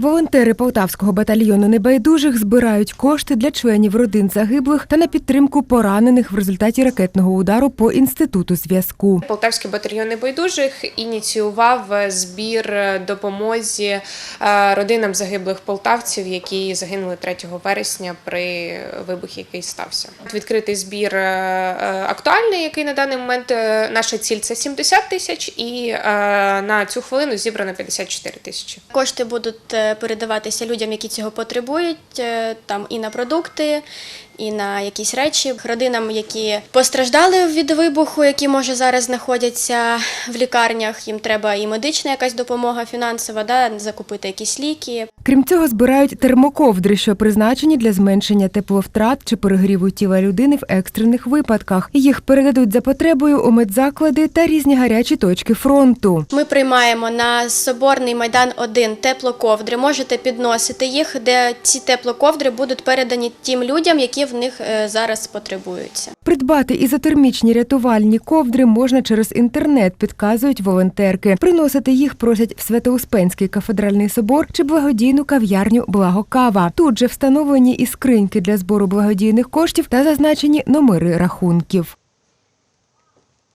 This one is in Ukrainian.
Волонтери Полтавського батальйону небайдужих збирають кошти для членів родин загиблих та на підтримку поранених в результаті ракетного удару по інституту зв'язку. Полтавський батальйон небайдужих ініціював збір допомозі е, родинам загиблих полтавців, які загинули 3 вересня при вибухі, який стався. Відкритий збір е, е, актуальний, який на даний момент е, наша ціль це 70 тисяч, і е, на цю хвилину зібрано 54 тисячі. Кошти будуть е, передаватися людям, які цього потребують, е, там і на продукти, і на якісь речі, родинам, які постраждали від вибуху, які може зараз знаходяться в лікарнях. Їм треба і медична якась допомога фінансова, да, закупити якісь ліки. Крім цього, збирають термоковдри, що призначені для зменшення тепловтрат чи перегріву тіла людини в екстрених випадках. Їх передадуть за потребою у медзаклади та різні гарячі точки фронту. Ми приймаємо на Соборний майдан 1 теплоковдри. Можете підносити їх, де ці теплоковдри будуть передані тим людям, які в них е, зараз потребуються. Придбати ізотермічні рятувальні ковдри можна через інтернет, підказують волонтерки. Приносити їх просять в Свято-Успенський кафедральний собор чи благодійну кав'ярню Благокава. Тут же встановлені і скриньки для збору благодійних коштів та зазначені номери рахунків.